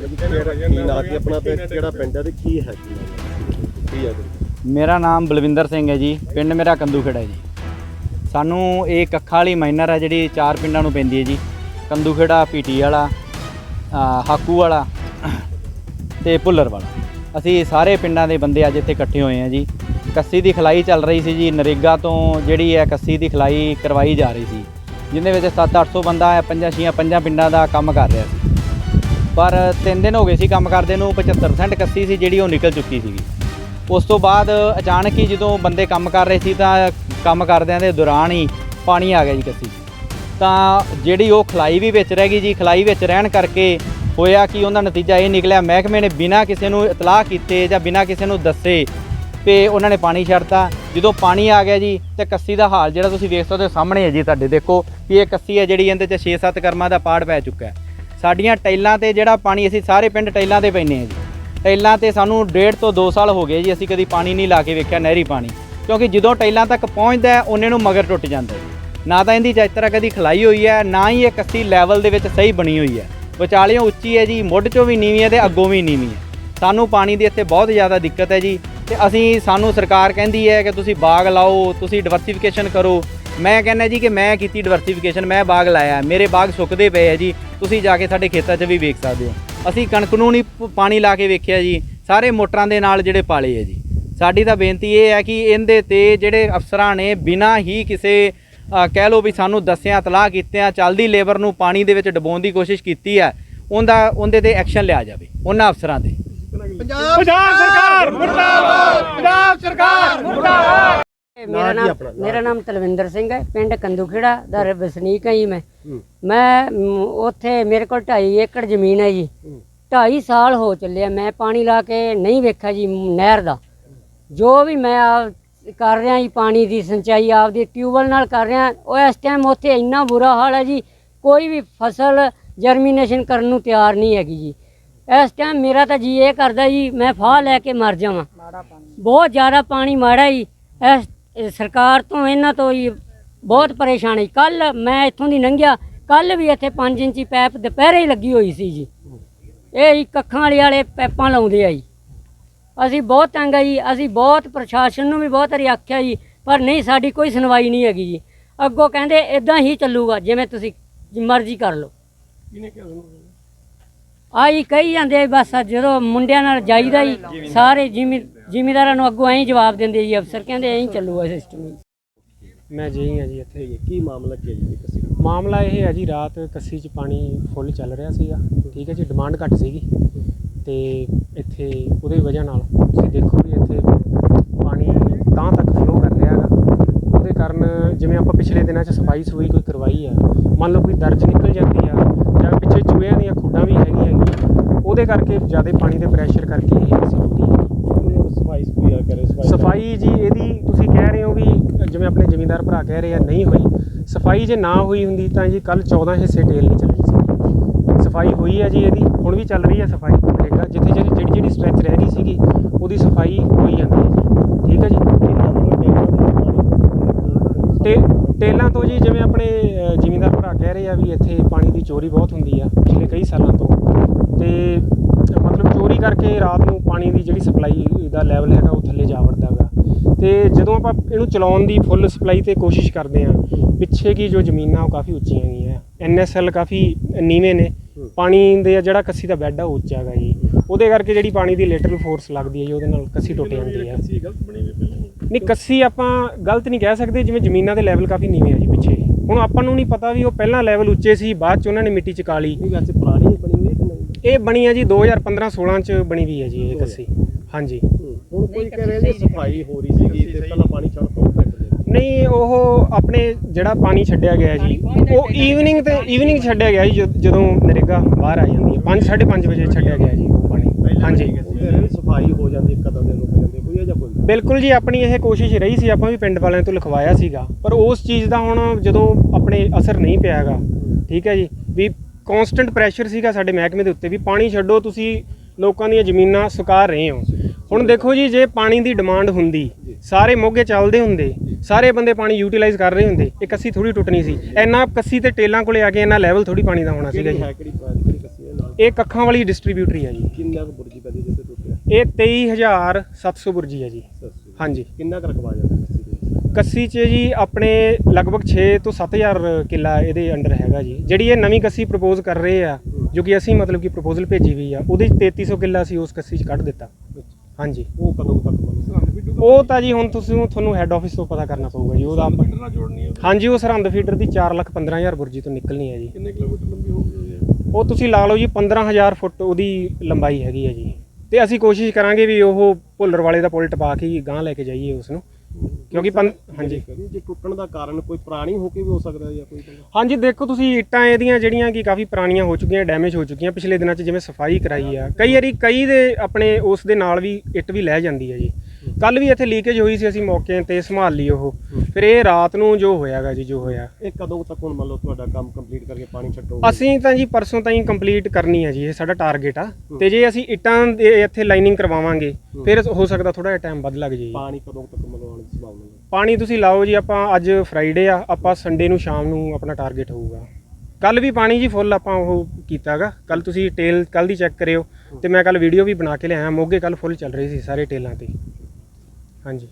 ਕੀ ਨਾਂ ਕੀ ਆਪਣਾ ਤੇ ਕਿਹੜਾ ਪਿੰਡ ਹੈ ਤੇ ਕੀ ਹੈ ਕੀ ਨਾਮ ਕੀ ਹੈ ਜੀ? ਮੇਰਾ ਨਾਮ ਬਲਵਿੰਦਰ ਸਿੰਘ ਹੈ ਜੀ ਪਿੰਡ ਮੇਰਾ ਕੰਦੂਖੇੜਾ ਹੈ ਜੀ। ਸਾਨੂੰ ਇਹ ਕੱਖਾਂ ਵਾਲੀ ਮਾਈਨਰ ਹੈ ਜਿਹੜੀ ਚਾਰ ਪਿੰਡਾਂ ਨੂੰ ਪੈਂਦੀ ਹੈ ਜੀ ਕੰਦੂਖੇੜਾ ਪੀਟੀ ਵਾਲਾ ਅ, ਹਾਕੂ ਵਾਲਾ ਤੇ ਭੁੱਲਰ ਵਾਲਾ। ਅਸੀਂ ਸਾਰੇ ਪਿੰਡਾਂ ਦੇ ਬੰਦੇ ਅੱਜ ਇੱਥੇ ਇਕੱਠੇ ਹੋਏ ਹਾਂ ਜੀ। ਕੱਸੀ ਦੀ ਖਲਾਈ ਚੱਲ ਰਹੀ ਸੀ ਜੀ ਨਰੇਗਾ ਤੋਂ ਜਿਹੜੀ ਹੈ ਕੱਸੀ ਦੀ ਖਲਾਈ ਕਰਵਾਈ ਜਾ ਰਹੀ ਸੀ ਜਿਹਦੇ ਵਿੱਚ 7-800 ਬੰਦਾ ਹੈ ਪੰਜਾਂ ਛੀਆਂ ਪੰਜਾਂ ਪਿੰਡਾਂ ਦਾ ਕੰਮ ਕਰ ਰਿਹਾ ਸੀ। ਪਰ 3 ਦਿਨ ਹੋ ਗਏ ਸੀ ਕੰਮ ਕਰਦੇ ਨੂੰ 75% ਕੱਸੀ ਸੀ ਜਿਹੜੀ ਉਹ ਨਿਕਲ ਚੁੱਕੀ ਸੀਗੀ। ਉਸ ਤੋਂ ਬਾਅਦ ਅਚਾਨਕ ਹੀ ਜਦੋਂ ਬੰਦੇ ਕੰਮ ਕਰ ਰਹੇ ਸੀ ਤਾਂ ਕੰਮ ਕਰਦਿਆਂ ਦੇ ਦੌਰਾਨ ਹੀ ਪਾਣੀ ਆ ਗਿਆ ਜੀ ਕੱਸੀ। ਤਾਂ ਜਿਹੜੀ ਉਹ ਖਲਾਈ ਵੀ ਵਿੱਚ ਰਹਿ ਗਈ ਜੀ, ਖਲਾਈ ਵਿੱਚ ਰਹਿਣ ਕਰਕੇ ਹੋਇਆ ਕਿ ਉਹਦਾ ਨਤੀਜਾ ਇਹ ਨਿਕਲਿਆ, ਮਹਿਕਮੇ ਨੇ ਬਿਨਾਂ ਕਿਸੇ ਨੂੰ ਇਤਲਾਹ ਕੀਤੇ ਜਾਂ ਬਿਨਾਂ ਕਿਸੇ ਨੂੰ ਦੱਸੇ ਤੇ ਉਹਨਾਂ ਨੇ ਪਾਣੀ ਛੱਡਤਾ। ਜਦੋਂ ਪਾਣੀ ਆ ਗਿਆ ਜੀ ਤੇ ਕੱਸੀ ਦਾ ਹਾਲ ਜਿਹੜਾ ਤੁਸੀਂ ਵੇਖ ਸਕਦੇ ਹੋ ਸਾਹਮਣੇ ਹੈ ਜੀ, ਤੁਹਾਡੇ ਦੇਖੋ ਕਿ ਇਹ ਕੱਸੀ ਹੈ ਜਿਹੜੀ ਇਹਦੇ 'ਚ 6-7 ਕਰਮਾਂ ਦਾ ਪਾੜ ਪੈ ਚੁੱਕਾ ਹੈ। ਸਾਡੀਆਂ ਟਾਈਲਾਂ ਤੇ ਜਿਹੜਾ ਪਾਣੀ ਅਸੀਂ ਸਾਰੇ ਪਿੰਡ ਟਾਈਲਾਂ ਤੇ ਪੈਨੇ ਆ ਜੀ। ਟਾਈਲਾਂ ਤੇ ਸਾਨੂੰ ਡੇਢ ਤੋਂ 2 ਸਾਲ ਹੋ ਗਏ ਜੀ, ਅਸੀਂ ਕਦੀ ਪਾਣੀ ਨਹੀਂ ਲਾ ਕੇ ਵੇਖਿਆ ਨਹਿਰੀ ਪਾਣੀ। ਕਿਉਂਕਿ ਜਦੋਂ ਟਾਈਲਾਂ ਤੱਕ ਪਹੁੰਚਦਾ ਹੈ, ਉਹਨੇ ਨੂੰ ਮਗਰ ਟੁੱਟ ਜਾਂਦਾ ਹੈ। ਨਾ ਤਾਂ ਇਹਦੀ ਇਸ ਕਦੀ ਖਲਾਈ ਹੋਈ ਹੈ, ਨਾ ਹੀ ਇਹ ਕੱਸੀ ਲੈਵਲ ਦੇ ਵਿੱਚ ਸਹੀ ਬਣੀ ਹੋਈ ਹੈ। ਵਿਚਾਲਿਓਂ ਉੱਚੀ ਹੈ ਜੀ, ਮੁੱਢ ਚੋਂ ਵੀ ਨੀਵੀਂ ਹੈ ਤੇ ਅੱਗੋਂ ਵੀ ਨੀਵੀਂ ਹੈ। ਸਾਨੂੰ ਪਾਣੀ ਦੀ ਇੱਥੇ ਬਹੁਤ ਜ਼ਿਆਦਾ ਦਿੱਕਤ ਹੈ ਜੀ। ਤੇ ਅਸੀਂ, ਸਾਨੂੰ ਸਰਕਾਰ ਕਹਿੰਦੀ ਹੈ ਕਿ ਤੁਸੀਂ ਬਾਗ ਲਾਓ, ਤੁਸੀਂ ਡਿਵਰਸੀਫਿਕੇਸ਼ਨ ਕਰੋ। ਮੈਂ ਕਹਿੰਦਾ ਜੀ ਕਿ ਮੈਂ ਕੀਤੀ ਡਿਵਰਸੀਫਿਕੇਸ਼ਨ ਮੈਂ ਬਾਗ ਲਾਇਆ। ਮੇਰੇ ਬਾਗ ਸੁੱਕਦੇ ਪਏ ਹੈ ਜੀ। ਤੁਸੀਂ ਜਾ ਕੇ ਸਾਡੇ ਖੇਤਾਂ 'ਚ ਵੀ ਵੇਖ ਸਕਦੇ ਹੋ। ਅਸੀਂ ਕਣਕ ਨੂੰ ਨਹੀਂ ਪ- ਪਾਣੀ ਲਾ ਕੇ ਵੇਖਿਆ ਜੀ। ਸਾਰੇ ਮੋਟਰਾਂ ਦੇ ਨਾਲ ਜਿਹੜੇ ਪਾਲੇ ਆ ਜੀ। ਸਾਡੀ ਤਾਂ ਬੇਨਤੀ ਇਹ ਹੈ ਕਿ ਇਹਦੇ ਤੇ ਜਿਹੜੇ ਅਫਸਰਾਂ ਨੇ ਬਿਨਾਂ ਹੀ ਕਿਸੇ ਕਹਿ ਲਓ ਵੀ ਸਾਨੂੰ ਦੱਸਿਆ ਤਲਾਹ ਕੀਤਿਆਂ ਚੱਲਦੀ ਲੇਬਰ ਨੂੰ ਪਾਣੀ ਦੇ ਵਿੱਚ ਡੁਬੋਣ ਦੀ ਕੋਸ਼ਿਸ਼ ਕੀਤੀ ਹੈ ਉਹਦਾ ਉਹਦੇ ਤੇ ਐਕਸ਼ਨ ਲਿਆ ਜਾਵੇ ਉਹਨਾਂ ਅਫਸਰਾਂ ਤੇ। ਪੰਜਾਬ ਸਰਕਾਰ ਮੁਰਦਾਬਾਦ! ਪੰਜਾਬ ਸਰਕਾਰ ਮੁਰਦਾਬਾਦ! ਮੇਰਾ ਨਾਮ ਮੇਰਾ ਨਾਮ ਤਲਵਿੰਦਰ ਸਿੰਘ ਹੈ ਪਿੰਡ ਕੰਦੂਖੇੜਾ ਦਾ ਵਸਨੀਕ ਹਾਂ ਜੀ ਮੈਂ। ਮੈਂ ਉੱਥੇ ਮੇਰੇ ਕੋਲ 2.5 ਏਕੜ ਜ਼ਮੀਨ ਹੈ ਜੀ। 2.5 ਸਾਲ ਹੋ ਚੱਲਿਆ ਮੈਂ ਪਾਣੀ ਲਾ ਕੇ ਨਹੀਂ ਵੇਖਿਆ ਜੀ ਨਹਿਰ ਦਾ। ਜੋ ਵੀ ਮੈਂ ਆਪ ਕਰ ਰਿਹਾ ਜੀ ਪਾਣੀ ਦੀ ਸਿੰਚਾਈ ਆਪਦੀ ਟਿਊਬਵੈਲ ਨਾਲ ਕਰ ਰਿਹਾ ਉਹ ਇਸ ਟਾਈਮ ਉੱਥੇ ਇੰਨਾ ਬੁਰਾ ਹਾਲ ਹੈ ਜੀ ਕੋਈ ਵੀ ਫਸਲ ਜਰਮੀਨੇਸ਼ਨ ਕਰਨ ਨੂੰ ਤਿਆਰ ਨਹੀਂ ਹੈਗੀ ਜੀ। ਇਸ ਟਾਈਮ ਮੇਰਾ ਤਾਂ ਜੀ ਇਹ ਕਰਦਾ ਜੀ ਮੈਂ ਫਾਹ ਲੈ ਕੇ ਮਰ ਜਾਵਾਂ। ਬਹੁਤ ਜ਼ਿਆਦਾ ਪਾਣੀ ਮਾੜਾ ਹੀ ਇਸ ਇਹ ਸਰਕਾਰ ਤੋਂ ਇਹਨਾਂ ਤੋਂ ਹੀ ਬਹੁਤ ਪਰੇਸ਼ਾਨੀ। ਕੱਲ ਮੈਂ ਇੱਥੋਂ ਦੀ ਲੰਘਿਆ ਕੱਲ ਵੀ ਇੱਥੇ 5 ਇੰਚੀ ਪੈਪ ਦੁਪਹਿਰੇ ਹੀ ਲੱਗੀ ਹੋਈ ਸੀ ਜੀ। ਇਹ ਹੀ ਕੱਖਾਂ ਵਾਲੇ ਵਾਲੇ ਪੈਪਾਂ ਲਾਉਂਦੇ ਆ ਜੀ। ਅਸੀਂ ਬਹੁਤ ਤੰਗ ਆ ਜੀ ਅਸੀਂ ਬਹੁਤ ਪ੍ਰਸ਼ਾਸਨ ਨੂੰ ਵੀ ਬਹੁਤ ਵਾਰੀ ਆਖਿਆ ਜੀ ਪਰ ਨਹੀਂ ਸਾਡੀ ਕੋਈ ਸੁਣਵਾਈ ਨਹੀਂ ਹੈਗੀ ਜੀ। ਅੱਗੋਂ ਕਹਿੰਦੇ ਇਦਾਂ ਹੀ ਚੱਲੂਗਾ ਜਿਵੇਂ ਤੁਸੀਂ ਮਰਜ਼ੀ ਕਰ ਲਓ। ਆਈ ਕਹੀ ਜਾਂਦੇ ਬਸ ਜਦੋਂ ਮੁੰਡਿਆਂ ਨਾਲ ਜਾਈਦਾ ਜੀ ਸਾਰੇ ਜ਼ਿਮੀ ਜ਼ਿਮੀਦਾਰਾਂ ਨੂੰ ਅੱਗੋਂ ਐਂ ਜਵਾਬ ਦਿੰਦੇ ਜੀ ਅਫਸਰ, ਕਹਿੰਦੇ ਐਂ ਚੱਲੂਗਾ ਸਿਸਟਮ ਜੀ। ਮੈਂ ਜਿਹੀ ਹਾਂ ਜੀ ਇੱਥੇ ਇਹ ਕੀ ਮਾਮਲਾ ਕੀ ਹੈ ਜੀ ਕਿਸੇ ਦਾ ਮਾਮਲਾ ਇਹ ਹੈ ਜੀ, ਰਾਤ ਕੱਸੀ 'ਚ ਪਾਣੀ ਫੁੱਲ ਚੱਲ ਰਿਹਾ ਸੀਗਾ, ਠੀਕ ਹੈ ਜੀ ਡਿਮਾਂਡ ਘੱਟ ਸੀਗੀ। ਤੇ ਇੱਥੇ ਉਹਦੇ ਵਜ੍ਹਾ ਨਾਲ ਤੁਸੀਂ ਦੇਖੋ ਵੀ ਇੱਥੇ ਪਾਣੀ ਤਾਂ ਤੱਕ ਫਲੋ ਕਰ ਰਿਹਾ ਹੈਗਾ। ਉਹਦੇ ਕਾਰਨ ਜਿਵੇਂ ਆਪਾਂ ਪਿਛਲੇ ਦਿਨਾਂ 'ਚ ਸਫ਼ਾਈ ਸੂਈ ਕੋਈ ਕਰਵਾਈ ਆ, ਮੰਨ ਲਓ ਕੋਈ ਦਰਜ ਨਿਕਲ ਜਾਂਦੀ ਆ, ਜਾਂ ਪਿੱਛੇ ਚੂਹਿਆਂ ਦੀਆਂ ਖੁੱਡਾਂ ਵੀ ਹੈਗੀਆਂ ਹੈਗੀਆਂ, ਉਹਦੇ ਕਰਕੇ ਜ਼ਿਆਦਾ ਪਾਣੀ ਦੇ ਪ੍ਰੈਸ਼ਰ ਕਰਕੇ ਇਹ ਅਸੀਂ ਟੁੱਟੀ ਸਫ਼ਾਈ ਸਫ਼ਾਈ ਆ ਕਰੇ ਸਫ਼ਾਈ ਜੀ ਇਹਦੀ ਤੁਸੀਂ ਕਹਿ ਰਹੇ ਹੋ ਵੀ ਜਿਵੇਂ ਆਪਣੇ ਜ਼ਮੀਂਦਾਰ ਭਰਾ ਕਹਿ ਰਹੇ ਆ ਨਹੀਂ ਹੋਈ। ਸਫ਼ਾਈ ਜੇ ਨਾ ਹੋਈ ਹੁੰਦੀ ਤਾਂ ਜੀ ਕੱਲ 14 ਹਿੱਸੇ ਟੇਲ ਨਹੀਂ ਚੱਲਣੀ ਸੀ। ਸਫ਼ਾਈ ਹੋਈ ਹੈ ਜੀ ਇਹਦੀ ਹੁਣ ਵੀ ਚੱਲ ਰਹੀ ਹੈ ਸਫ਼ਾਈ। ਨਰੇਗਾ ਜਿੱਥੇ ਜਿਹੜੀ ਜਿਹੜੀ ਜਿਹੜੀ ਸਟ੍ਰੈਚ ਰਹਿ ਗਈ ਸੀਗੀ ਉਹਦੀ ਸਫ਼ਾਈ ਹੋਈ ਜਾਂਦੀ ਹੈ ਜੀ। ਠੀਕ ਹੈ ਜੀ? ਤੇ ਟੇਲਾਂ ਤੋਂ ਜੀ ਜਿਵੇਂ ਆਪਣੇ ਜ਼ਿਮੀਂਦਾਰ ਭਰਾ ਕਹਿ ਰਹੇ ਆ ਵੀ ਇੱਥੇ ਪਾਣੀ ਦੀ ਚੋਰੀ ਬਹੁਤ ਹੁੰਦੀ ਆ ਪਿਛਲੇ ਕਈ ਸਾਲਾਂ ਤੋਂ। ਤੇ ਕਰਕੇ ਰਾਤ ਨੂੰ ਪਾਣੀ ਦੀ ਜਿਹੜੀ ਸਪਲਾਈ ਦਾ ਲੈਵਲ ਹੈਗਾ ਉਹ ਥੱਲੇ ਜਾ ਵੜਦਾ ਗਾ। ਤੇ ਜਦੋਂ ਆਪਾਂ ਇਹਨੂੰ ਚਲਾਉਣ ਦੀ ਫੁੱਲ ਸਪਲਾਈ ਤੇ ਕੋਸ਼ਿਸ਼ ਕਰਦੇ ਆ ਪਿੱਛੇ ਕੀ ਜੋ ਜ਼ਮੀਨਾਂ ਉਹ ਕਾਫੀ ਉੱਚੀਆਂ ਗਈਆਂ। ਐਨਐਸਐਲ ਕਾਫੀ ਨੀਵੇਂ ਨੇ। ਪਾਣੀ ਦੇ ਜਿਹੜਾ ਕੱਸੀ ਦਾ ਬੈੱਡ ਆ ਉਹ ਉੱਚਾ ਹੈਗਾ ਜੀ। ਉਹਦੇ ਕਰਕੇ ਜਿਹੜੀ ਪਾਣੀ ਦੀ ਲੇਟਰਲ ਫੋਰਸ ਲੱਗਦੀ ਹੈ ਜੀ ਉਹਦੇ ਨਾਲ ਕੱਸੀ ਟੁੱਟ ਜਾਂਦੀ ਹੈ। ਨਹੀਂ ਕੱਸੀ ਆਪਾਂ ਗਲਤ ਨਹੀਂ ਕਹਿ ਸਕਦੇ ਜਿਵੇਂ ਜ਼ਮੀਨਾਂ ਦੇ ਲੈਵਲ ਕਾਫੀ ਨੀਵੇਂ ਆ ਜੀ ਪਿੱਛੇ। ਹੁਣ ਆਪਾਂ ਨੂੰ ਨਹੀਂ ਪਤਾ ਵੀ ਉਹ ਪਹਿਲਾਂ ਲੈਵਲ ਉੱਚੇ ਸੀ ਬਾਅਦ ਚ ਉਹਨਾਂ ਨੇ ਮਿੱਟੀ ਚਕਾ ਲਈ ਵੈਸੇ ਪੁਰਾਣੀ ਬਣੀ ਹੋਈ ਇਹ ਬਣੀ ਆ ਜੀ 2015 16 ਚ ਬਣੀ ਵੀ ਹੈ ਜੀ ਇਹ ਕੱਸੀ। ਹਾਂਜੀ। ਹੁਣ ਕੋਈ ਕਹਿ ਰਿਹਾ ਜੀ ਸਫ਼ਾਈ ਹੋ ਰਹੀ ਸੀਗੀ ਤੇ ਪਹਿਲਾਂ ਪਾਣੀ ਛੱਡ ਤੋਂ ਨਹੀਂ ਉਹ ਆਪਣੇ ਜਿਹੜਾ ਪਾਣੀ ਛੱਡਿਆ ਗਿਆ ਜੀ ਉਹ ਈਵਨਿੰਗ ਤੇ ਈਵਨਿੰਗ ਛੱਡਿਆ ਗਿਆ ਜੀ ਜਦ- ਨਰੇਗਾ ਬਾਹਰ ਆ ਜਾਂਦੀ ਹੈ। 5 5:30 ਵਜੇ ਛੱਡਿਆ ਗਿਆ ਜੀ ਉਹ ਪਾਣੀ। ਹਾਂਜੀ। ਸਫ਼ਾਈ ਹੋ ਜਾਂਦੀ ਇੱਕ ਅੱਧਾ ਦਿਨ ਰੁਕ ਜਾਂਦੀ ਕੋਈ ਇਹ ਜਾਂ ਕੋਈ ਬਿਲਕੁਲ ਜੀ ਆਪਣੀ ਇਹ ਕੋਸ਼ਿਸ਼ ਰਹੀ ਸੀ ਆਪਾਂ ਵੀ ਪਿੰਡ ਵਾਲਿਆਂ ਤੋਂ ਲਿਖਵਾਇਆ ਸੀਗਾ। ਪਰ ਉਸ ਚੀਜ਼ ਦਾ ਹੁਣ ਜਦੋਂ ਆਪਣੇ ਅਸਰ ਨਹੀਂ ਪਿਆਗਾ ਠੀਕ ਹੈ ਜੀ ਵੀ ਕਨਸਟੈਂਟ ਪ੍ਰੈਸ਼ਰ ਸੀਗਾ ਸਾਡੇ ਮਹਿਕਮੇ ਦੇ ਉੱਤੇ ਵੀ ਪਾਣੀ ਛੱਡੋ ਤੁਸੀਂ ਲੋਕਾਂ ਦੀਆਂ ਜ਼ਮੀਨਾਂ ਸੁਕਾ ਰਹੇ ਹੋ। ਹੁਣ ਦੇਖੋ ਜੀ ਜੇ ਪਾਣੀ ਦੀ ਡਿਮਾਂਡ ਹੁੰਦੀ ਸਾਰੇ ਮੋਗੇ ਚੱਲਦੇ ਹੁੰਦੇ ਸਾਰੇ ਬੰਦੇ ਪਾਣੀ ਯੂਟਿਲਾਈਜ਼ ਕਰ ਰਹੇ ਹੁੰਦੇ ਇਹ ਕੱਸੀ ਥੋੜੀ ਟੁੱਟਣੀ ਸੀ। ਇੰਨਾ ਕੱਸੀ ਤੇ ਟੇਲਾਂ ਕੋਲੇ ਆ ਕੇ ਇੰਨਾ ਲੈਵਲ ਥੋੜੀ ਪਾਣੀ ਦਾ ਹੋਣਾ ਸੀਗਾ ਜੀ। ਇਹ ਕੱਖਾਂ ਵਾਲੀ ਡਿਸਟ੍ਰੀਬਿਊਟਰੀ ਹੈ ਜੀ। ਕਿੰਨਾ ਕੁ ਬੁਰਜੀ ਪੈਂਦੀ ਜਿੱਥੇ ਟੁੱਟਿਆ? ਇਹ 23700 ਬੁਰਜੀ ਹੈ ਜੀ। ਹਾਂਜੀ। ਕਿੰਨਾ ਕੁ ਰਕਬਾ ਜਾਂਦਾ? ਕੱਸੀ 'ਚ ਜੀ ਆਪਣੇ ਲਗਭਗ 6 ਤੋਂ 7000 ਕਿੱਲਾ ਇਹਦੇ ਅੰਡਰ ਹੈਗਾ ਜੀ। ਜਿਹੜੀ ਇਹ ਨਵੀਂ ਕੱਸੀ ਪ੍ਰਪੋਜ਼ ਕਰ ਰਹੇ ਆ ਜੋ ਕਿ ਅਸੀਂ ਮਤਲਬ ਕਿ ਪ੍ਰਪੋਜ਼ਲ ਭੇਜੀ ਹੋਈ ਆ ਉਹਦੇ 'ਚ 3300 ਕਿੱਲਾ ਅਸੀਂ ਉਸ ਕੱਸੀ 'ਚ ਕੱਢ ਦਿੱਤਾ। ਹਾਂਜੀ। ਉਹ ਕਦੋਂ ਤੱਕ ਬਣੂ? ਉਹ ਤਾਂ ਜੀ ਹੁਣ ਤੁਸੀਂ ਤੁਹਾਨੂੰ ਹੈੱਡ ਆਫਿਸ ਤੋਂ ਪਤਾ ਕਰਨਾ ਪਊਗਾ ਜੀ ਉਹਦਾ ਹਾਂਜੀ ਉਹ ਸਰਹੰਦ ਫੀਡਰ ਦੀ 4 ਲੱਖ 15000 ਬੁਰਜੀ ਤੋਂ ਨਿਕਲਣੀ ਹੈ ਜੀ। ਕਿੰਨੇ ਕਿਲੋਮੀਟਰ ਲੰਬੀ ਹੋਊਗੀ ਉਹ ਤੁਸੀਂ ਲਾ ਲਓ ਜੀ 15000 ਫੁੱਟ ਉਹਦੀ ਲੰਬਾਈ ਹੈਗੀ ਹੈ ਜੀ। ਤੇ ਅਸੀਂ ਕੋਸ਼ਿਸ਼ ਕਰਾਂਗੇ ਵੀ ਉਹ ਭੁੱਲਰ ਵਾਲੇ ਦਾ ਪੁਲ ਟਪਾ ਕੇ ਹੀ ਗਾਂਹ ਲੈ ਕੇ ਜਾਈਏ ਉਸ ਨੂੰ। ਕਿਉਂਕਿ ਪੰ- ਹਾਂਜੀ। ਜੇ ਟੁੱਟਣ ਦਾ ਕਾਰਨ ਕੋਈ ਪੁਰਾਣੀ ਹੋ ਕੇ ਵੀ ਹੋ ਸਕਦਾ ਹੈ ਜਾਂ ਕੋਈ ਹਾਂਜੀ ਦੇਖੋ ਤੁਸੀਂ ਇੱਟਾਂ ਇਹਦੀਆਂ ਜਿਹੜੀਆਂ ਕਿ ਕਾਫੀ ਪੁਰਾਣੀਆਂ ਹੋ ਚੁੱਕੀਆਂ ਡੈਮੇਜ ਹੋ ਚੁੱਕੀਆਂ ਪਿਛਲੇ ਦਿਨਾਂ 'ਚ ਜਿਵੇਂ ਸਫ਼ਾਈ ਕਰਾਈ ਆ ਕਈ ਵਾਰੀ ਕਈ ਦੇ ਆਪਣੇ ਉਸ ਦੇ ਨਾਲ ਵੀ ਇੱਟ ਵੀ ਲੈ ਜਾਂਦੀ ਹੈ ਜੀ। ਕੱਲ ਵੀ ਇੱਥੇ ਲੀਕੇਜ ਹੋਈ ਸੀ ਅਸੀਂ ਮੌਕੇ ਤੇ ਸੰਭਾਲ ਲਈ ਉਹ। ਫਿਰ ਇਹ ਰਾਤ ਨੂੰ ਜੋ ਹੋਇਆਗਾ ਜੀ ਜੋ ਹੋਇਆ। ਇਹ ਕਦੋਂ ਤੱਕ ਹੁਣ ਮੰਨ ਲਓ ਤੁਹਾਡਾ ਕੰਮ ਕੰਪਲੀਟ ਕਰਕੇ ਪਾਣੀ ਛੱਡੋ ਅਸੀਂ ਤਾਂ ਜੀ ਪਰਸੋਂ ਤਾਈਂ ਕੰਪਲੀਟ ਕਰਨੀ ਹੈ ਜੀ ਇਹ ਸਾਡਾ ਟਾਰਗੇਟ ਆ। ਤੇ ਜੇ ਅਸੀਂ ਇੱਟਾਂ ਦੇ ਇੱਥੇ ਲਾਈਨਿੰਗ ਕਰਵਾਵਾਂਗੇ ਫਿਰ ਹੋ ਸਕਦਾ ਥੋੜਾ ਜਿਹਾ ਟਾਈਮ ਵੱਧ ਲੱਗ ਜੇ। ਪਾਣੀ ਕਦੋਂ ਤੱਕ ਆਉਣ ਦੀ ਸੰਭਾਵਨਾ ਹੈ? ਪਾਣੀ ਤੁਸੀਂ ਲਾਓ ਜੀ ਆਪਾਂ ਅੱਜ ਫਰਾਈਡੇ ਆ ਆਪਾਂ ਸੰਡੇ ਨੂੰ ਸ਼ਾਮ ਨੂੰ ਆਪਣਾ ਟਾਰਗੇਟ ਹੋਊਗਾ। ਕੱਲ ਵੀ ਪਾਣੀ ਜੀ ਫੁੱਲ ਆਪਾਂ ਉਹ ਕੀਤਾਗਾ। ਕੱਲ ਤੁਸੀਂ ਟੇਲ ਕੱਲ ਦੀ ਚੈੱਕ ਕਰਿਓ ਤੇ ਮੈਂ ਕੱਲ ਵੀਡੀਓ ਵੀ ਬਣਾ ਕੇ ਲਿਆਇਆ। ਮੋਗੇ ਕੱਲ ਫੁੱਲ ਚੱਲ ਰਹੀ ਸੀ ਸਾਰੇ ਟੇਲਾਂ ਤੇ। ਹਾਂਜੀ।